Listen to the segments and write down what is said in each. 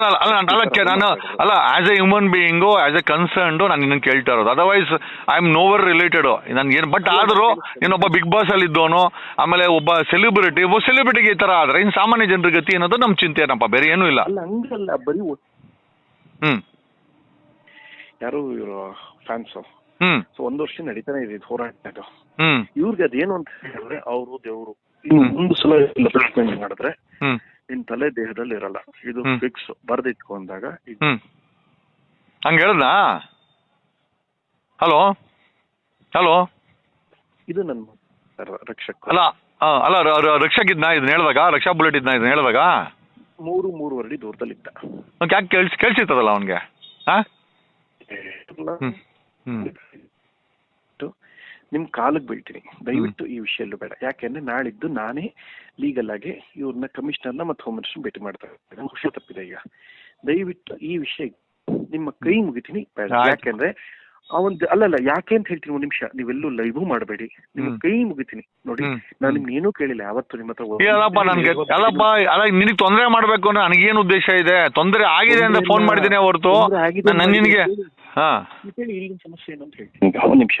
ಅಲ್ಲ ನಾನು- ಅಲ್ಲ ನಾನು ಅಲ್ಲ as a human being as a concerned ನಾನು ನಿನ್ನ ಕೇಳ್ತಾ ಇರೋದು. Otherwise I am nowhere related ಏನು ಬಟ್ ಆದರೂ ನೀನೊಬ್ಬ ಬಿಗ್ ಬಾಸ್ ಅಲ್ಲಿ ಇದ್ದೋನು ಆಮೇಲೆ ಒಬ್ಬ ಸೆಲೆಬ್ರಿಟಿ ಒಬ್ಬ ಸೆಲೆಬ್ರಿಟಿಗೆ ಈ ತರ ಆದ್ರೆ ಇನ್ ಸಾಮಾನ್ಯ ಜನರ ಗತಿ ಅನ್ನೋದು ನಮ್ಮ ಚಿಂತೆ ಏನಪ್ಪ? ಬೇರೆ ಏನೂ ಇಲ್ಲ. ಹ್ಮ್. ಯಾರು ಇವರು ಫ್ಯಾನ್ಸು ಹ್ಮ್. ಸೊ ಒಂದು ವರ್ಷ ನಡೀತಾನೆ ಇದೆ ಇದು ಹೋರಾಟ ಹ್ಮ್. ಇವ್ರಿಗೆ ಅದೇನು ಅಂತ ಹೇಳಿದ್ರೆ ಅವರು ದೇವರು ಒಂದು ಸಲ ಮಾಡಿದ್ರೆ ಹ್ಮ್. ನಿನ್ ತಲೆ ದೇಹದಲ್ಲಿ ಇರಲ್ಲ. ಇದು ಹ್ಮ್. ಫಿಕ್ಸ್ ಬರ್ದಿಟ್ಕೊಂಡಾಗ ಇದು. ಹ್ಮ್. ಹಂಗೆ ಹೇಳ್ದಾ ಹಲೋ? ಹಲೋ? ಇದು ನನ್ನ ರಕ್ಷಕ. ಅಲ್ಲ ಆ, ಅಲ್ಲ ರ- ರ- ರಕ್ಷಕ್ ಇದ್ನ ಇದನ್ನ ಹೇಳಿದಾಗ ರಕ್ಷಾ ಬುಲೆಟ್ ಇದ್ನ ಇದನ್ನ ಹೇಳಿದಾಗ? ಮೂರು ಮೂರುವರೆ ವರ್ಡಿ ದೂರದಲ್ಲಿದ್ದ ಯಾಕೆ ಕೇಳ್ಸಿ ಕೇಳಿಸಿರ್ತದಲ್ಲ ಅವನಿಗೆ ಹಾ ಹ್ಮ್ ಹ್ಮ್. ನಿಮ್ ಕಾಲಿಗೆ ಬೀಳ್ತೀನಿ ದಯವಿಟ್ಟು ಈ ವಿಷಯಲ್ಲೂ ಬೇಡ. ಯಾಕೆಂದ್ರೆ ನಾಳಿದ್ದು ನಾನೇ ಲೀಗಲ್ ಆಗಿ ಇವ್ರನ್ನ ಕಮಿಷನರ್ನ ಮತ್ತೆ ಹೋಮ್ ಮಿನಿಸ್ಟರ್ ಭೇಟಿ ಮಾಡ್ತಾ ಇದ್ದೀನಿ. ಖುಷಿ ತಪ್ಪಿದೆ ಈಗ. ದಯವಿಟ್ಟು ಈ ವಿಷಯ ನಿಮ್ಮ ಕೈ ಮುಗಿತೀನಿ. ಬೇಡ. ಯಾಕೆಂದ್ರೆ ಅವನ್ ಅಲ್ಲಲ್ಲ ಯಾಕೆ ಅಂತ ಹೇಳ್ತೀನಿ ಒಂದ್ ನಿಮಿಷ. ನೀವೆಲ್ಲೂ ಲೈವ್ ಮಾಡಬೇಡಿ. ನಿಮ್ ಕೈ ಮುಗಿತೀನಿ. ನೋಡಿ ನಾನ್ ನಿಮ್ಗೆ ಏನೂ ಕೇಳಿಲ್ಲ. ಯಾವತ್ತು ನಿಮ್ ಹತ್ರ ಅಲ್ಲಪ್ಪ ನನ್ಗೆ ಅಲ್ಲಪ್ಪ ಅಲ್ಲ ನಿನಗೆ ತೊಂದರೆ ಮಾಡ್ಬೇಕು ಅಂದ್ರೆ ನನಗೇನು ಉದ್ದೇಶ ಇದೆ? ತೊಂದರೆ ಆಗಿದೆ ಅಂತ ಫೋನ್ ಮಾಡಿದ್ದೀನಿ ಹೊರತು. ನಿನಗೆ ಹಾ. ಹೇಳಿ ಸಮಸ್ಯೆ ಏನು ಅಂತ ಹೇಳ್ತೀನಿ ಈಗ ಒಂದ್ ನಿಮಿಷ.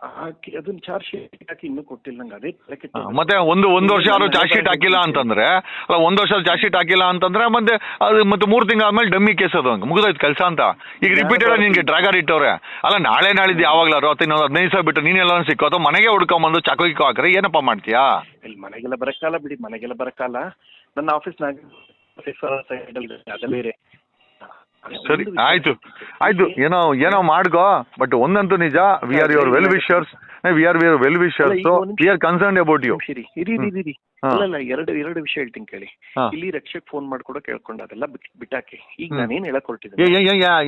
ಹಾಕಿ ಅದನ್ನ ಚಾರ್ಜ್ ಶೀಟ್ ಹಾಕಿ ಇನ್ನೂ ಕೊಟ್ಟಿಲ್ಲ ನಂಗೆ ಅದೇ ತಲೆ ಕೆಟ್ಟ ಮತ್ತೆ ಒಂದು ಒಂದು ವರ್ಷ ಯಾರು ಚಾರ್ಜ್ ಶೀಟ್ ಹಾಕಿಲ್ಲ ಅಂತಂದ್ರೆ ಅಲ್ಲ ಒಂದು ವರ್ಷ ಚಾರ್ಜ್ ಶೀಟ್ ಹಾಕಿಲ್ಲ ಅಂತಂದ್ರೆ ಮತ್ತೆ ಅದು ಮತ್ತೆ ಮೂರು ತಿಂಗಳ ಆದ್ಮೇಲೆ ಡಮ್ಮಿ ಕೇಸ್ ಅದು ಹಂಗೆ ಮುಗಿದೋಯ್ತು ಕೆಲಸ ಅಂತ. ಈಗ ರಿಪೀಟೆಡ್ ನಿನ್ಗೆ ಡ್ರಾಗರ್ ಇಟ್ಟವ್ರೆ. ಅಲ್ಲ ನಾಳೆ ನಾಳಿದ್ದು ಯಾವಾಗ್ಲಾರು ಅಥವಾ ಇನ್ನೊಂದು ಹದಿನೈದು ಸಾವಿರ ಬಿಟ್ಟು ನೀನೆಲ್ಲ ಸಿಕ್ಕೋ ಅಥವಾ ಮನೆಗೆ ಹುಡ್ಕೊಂಬಂದು ಚಾಕು ಗಿಕ್ಕು ಹಾಕ್ರೆ ಏನಪ್ಪ ಮಾಡ್ತೀಯಾ? ಇಲ್ಲಿ ಮನೆಗೆಲ್ಲ ಬರಕ್ಕಾಲ ಬಿಡಿ ಮನೆಗೆಲ್ಲ ಬರಕ್ಕಾಲ ನನ್ನ ಆಫೀಸ್ನಾಗ ಸೈಡಲ್ಲಿ ಬೇರೆ. ಸರಿ ಆಯ್ತು. ಆಯ್ತು ಏನೋ ಏನೋ ಮಾಡ್ಕೋ ಬಟ್ ಒಂದಂತೂ ನಿಜ we are your well wishers we are your well wishers we are concern about you ಇರಿ. ಇರಿ ಹಾ. ಎರಡು ಎರಡು ವಿಷಯ ಹೇಳ್ತೀನಿ ಕೇಳಿ. ಇಲ್ಲಿ ರಕ್ಷಕ್ ಫೋನ್ ಮಾಡ್ಕೊಡೋ ಕೇಳ್ಕೊಂಡ ಅದೆಲ್ಲ ಬಿಟ್- ಬಿಟ್ಟಾಕಿ. ಈಗ. ನಾನೇನ್ ಹೇಳಕ್ ಹೊರಟಿದ್ದೀನಿ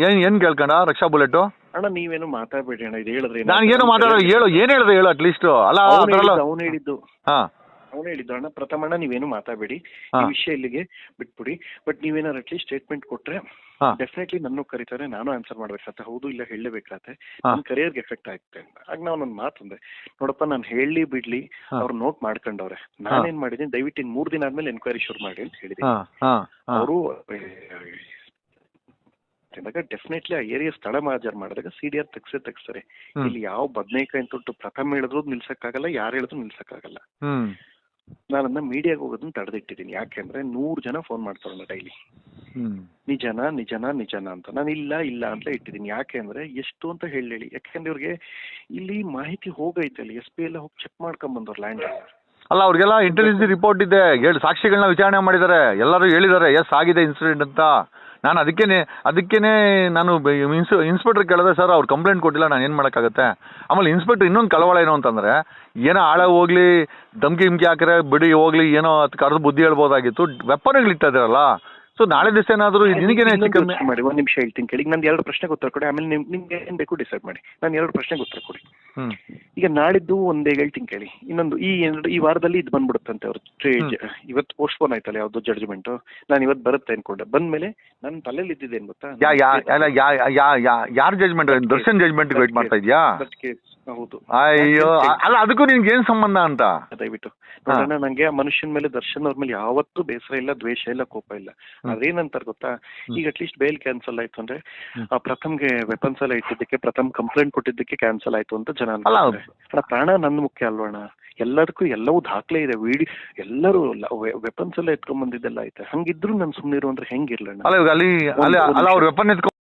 ಏನ್ ಏನ್ ಕೇಳ್ಕೊಂಡ? ರಕ್ಷಾ ಬುಲೆಟ್? ಅಣ್ಣ ನೀವೇನು ಮಾತಾಡ್ಬೇಡಿ ಅಣ್ಣ ಇದು ಹೇಳಿದ್ರೆ ನಾನು ಮಾತಾಡೋ ಹೇಳು ಏನ್ ಹೇಳಿದೆ ಹೇಳು ಅಟ್ಲೀಸ್ಟ್ ಅಲ್ಲ ಅವ್ನು ಥರ ಅವನು ಹೇಳಿದ್ದು ಹಾ. ಅವನು ಹೇಳಿದ್ದು ಅಣ್ಣ ಪ್ರಥಮಣ್ಣ ನೀವೇನು ಮಾತಾಡಬೇಡಿ. ಈ ವಿಷಯ ಇಲ್ಲಿಗೆ ಬಿಟ್ಬಿಡಿ. ಬಟ್ ನೀವೇನಾರು ಅಟ್ಲೀಸ್ಟ್ ಸ್ಟೇಟ್ಮೆಂಟ್ ಕೊಟ್ರೆ. ಡೆಫಿನೆಟ್ಲಿ ನನ್ನ ಕರೀತಾರೆ ನಾನು ಆನ್ಸರ್ ಮಾಡ್ಬೇಕಾಗತ್ತೆ ಹೌದು ಇಲ್ಲ ಹೇಳಲೇಬೇಕಾಗತ್ತೆ. ನನ್ನ ಕರಿಯರ್ಗೆ ಎಫೆಕ್ಟ್ ಆಗುತ್ತೆ ಅಂತ. ಆಗ ನಾವು ಒಂದು ಮಾತಂದೆ ನೋಡಪ್ಪ ನಾನು ಹೇಳಿ ಬಿಡ್ಲಿ. ಅವ್ರು ನೋಟ್ ಮಾಡ್ಕೊಂಡವ್ರೆ. ನಾನೇನ್ ಮಾಡಿದೀನಿ ದಯವಿಟ್ಟು ಇನ್ ಮೂರ್ ದಿನ ಆದ್ಮೇಲೆ ಎನ್ಕ್ವೈರಿ ಶುರು ಮಾಡಿ ಅಂತ ಹೇಳಿದೆ ಅವರು ಡೆಫಿನೆಟ್ಲಿ ಆ ಏರಿಯಾ ಸ್ಥಳ ಮಾಜರ್ ಮಾಡಿದಾಗ ಸಿ ಡಿ ಆರ್ ತೆಗ್ಸೇ ತೆಗ್ಸ್ತಾರೆ. ಇಲ್ಲಿ ಯಾವ ಬದನೇಕಾಯಿ ಅಂತ ಪ್ರಥಮ ಹೇಳಿದ್ರು ನಿಲ್ಸಕ್ಕಾಗಲ್ಲ ಯಾರು ಹೇಳಿದ್ರು ನಿಲ್ಸಕ್ಕಾಗಲ್ಲ. ನಾನು ಮೀಡಿಯಾಗ ಮೀಡಿಯಾಗೆ ಹೋಗೋದನ್ನ ತಡೆದಿಟ್ಟಿದ್ದೀನಿ. ಯಾಕೆಂದ್ರೆ ನೂರು ಜನ ಫೋನ್ ಮಾಡ್ತಾರಲ್ಲ ಡೈಲಿ ನಿಜನ ನಿಜನಾ ನಿಜನಾ ಅಂತ. ನಾನು ಇಲ್ಲ ಇಲ್ಲ ಅಂತ ಇಟ್ಟಿದ್ದೀನಿ. ಯಾಕೆ ಅಂದ್ರೆ ಎಷ್ಟು ಅಂತ ಹೇಳಿ ಯಾಕೆಂದ್ರೆ ಇವ್ರಿಗೆ ಇಲ್ಲಿ ಮಾಹಿತಿ ಹೋಗೈತೆ ಅಲ್ಲಿ. ಎಸ್ ಪಿ ಎಲ್ಲ ಹೋಗಿ ಚೆಕ್ ಮಾಡ್ಕೊಂಡ್ ಬಂದವ್ರು ಲ್ಯಾಂಡ್ ಅಲ್ಲ. ಅವ್ರಿಗೆಲ್ಲ ಇಂಟೆಲಿಜೆನ್ಸ್ ರಿಪೋರ್ಟ್ ಇದೆ. ಸಾಕ್ಷಿಗಳನ್ನ ವಿಚಾರಣೆ ಮಾಡಿದ್ದಾರೆ. ಎಲ್ಲರೂ ಹೇಳಿದ್ದಾರೆ ಎಸ್ ಆಗಿದೆ ಇನ್ಸಿಡೆಂಟ್ ಅಂತ. ನಾನು ಅದಕ್ಕೇ ಅದಕ್ಕೇ ನಾನು ಇನ್ಸ್ ಇನ್ಸ್ಪೆಕ್ಟ್ರ್ ಕೇಳಿದೆ ಸರ್ ಅವ್ರು ಕಂಪ್ಲೇಂಟ್ ಕೊಟ್ಟಿಲ್ಲ ನಾನು ಏನು ಮಾಡೋಕ್ಕಾಗತ್ತೆ? ಆಮೇಲೆ ಇನ್ಸ್ಪೆಕ್ಟ್ರ್ ಇನ್ನೊಂದು ಕಳವಳ ಏನು ಅಂತಂದರೆ ಏನೋ ಆಳ ಹೋಗ್ಲಿ ಧಮ್ಕಿ ಗಿಮ್ಕಿ ಹಾಕಿದ್ರೆ ಬಿಡಿ ಹೋಗ್ಲಿ ಏನೋ ಅದು ಕರೆದು ಬುದ್ಧಿ ಹೇಳ್ಬೋದಾಗಿತ್ತು ವೆಪನ್ಗಳು ಅದರಲ್ಲ ಸೊ ನಾಳೆ ದಿವಸ ಏನಾದರೂ ನಿನಗೇನೆ ಹೆಚ್ಚು ಕಮ್ಮಿ ಮಾಡಿ ಒಂದು ನಿಮಿಷ ಹೇಳ್ತೀನಿ ಕೇಳಿ. ನಂದು ಎರಡು ಪ್ರಶ್ನೆಗೆ ಉತ್ತರ ಕೊಡಿ ಆಮೇಲೆ ನಿಮ್ ನಿಮ್ಗೆ ಏನು ಬೇಕು ಡಿಸೈಡ್ ಮಾಡಿ. ನಾನು ಎರಡು ಪ್ರಶ್ನೆಗೆ ಉತ್ತರ ಕೊಡಿ. ಈಗ ನಾಳಿದ್ದು ಒಂದೇ ಹೇಳ್ತೀನಿ ಕೇಳಿ. ಇನ್ನೊಂದು ಈ ಈ ವಾರದಲ್ಲಿ ಇದು ಬಂದ್ಬಿಡುತ್ತಂತೆ ಅವ್ರ. ಇವತ್ತು ಪೋಸ್ಟ್ಪೋನ್ ಆಯ್ತಲ್ಲ ಯಾವ್ದು ಜಡ್ಜ್ಮೆಂಟ್ ನಾನು ಇವತ್ತು ಬರುತ್ತೆ ಅನ್ಕೊಂಡೆ. ಬಂದ್ಮೇಲೆ ನನ್ನ ತಲೆಯಲ್ಲಿ ಏನ್ ಗೊತ್ತಾ? ಯಾರ ಜಜ್ಮೆಂಟ್ ದರ್ಶನ್ ಜಜ್ಮೆಂಟ್ ವೇಟ್ ಮಾಡ್ತಾ ಇದೆಯಾ ಹೌದು. ಅಯ್ಯೋ ಅಲ್ಲ ಅದಕ್ಕೂ ನಿನ್ಗೆ ಏನ್ ಸಂಬಂಧ ಅಂತ? ದಯವಿಟ್ಟು. ನೋಡೋಣ ನಂಗೆ ಆ ಮನುಷ್ಯನ ಮೇಲೆ ದರ್ಶನ್ ಅವ್ರ ಮೇಲೆ ಯಾವತ್ತೂ ಬೇಸರ ಇಲ್ಲ ದ್ವೇಷ ಇಲ್ಲ ಕೋಪ ಇಲ್ಲ. ಆದ್ರೆ ಏನಂತಾರೆ ಗೊತ್ತಾ? ಈಗ ಅಟ್ಲೀಸ್ಟ್ ಬೇಲ್ ಕ್ಯಾನ್ಸಲ್ ಆಯ್ತು ಅಂದ್ರೆ ಪ್ರಥಮ್ಗೆ ವೆಪನ್ಸ್ ಎಲ್ಲ ಇಟ್ಟಿದ್ದಕ್ಕೆ ಪ್ರಥಮ್ ಕಂಪ್ಲೇಂಟ್ ಕೊಟ್ಟಿದ್ದಕ್ಕೆ ಕ್ಯಾನ್ಸಲ್ ಆಯ್ತು ಅಂತ ಜನ ಅಲ್ಲ, ಪ್ರಾಣ ನಂದು ಮುಖ್ಯ ಅಲ್ವಣ್ಣ ಎಲ್ಲದಕ್ಕೂ ಎಲ್ಲವೂ ದಾಖಲೆ ಇದೆ. ವಿಡಿ ಎಲ್ಲರೂ ವೆಪನ್ಸ್ ಎಲ್ಲ ಎತ್ಕೊಂಡ್ ಬಂದಿದ್ದೆಲ್ಲ ಐತೆ. ಹಂಗಿದ್ರು ನಾನು ಸುಮ್ನೆ ಅಂದ್ರೆ ಹೆಂಗಿರ್ಲಣ್ಣ ಅಲ್ಲ ಅಲ್ಲಿ ಅವ್ರು ವೆಪನ್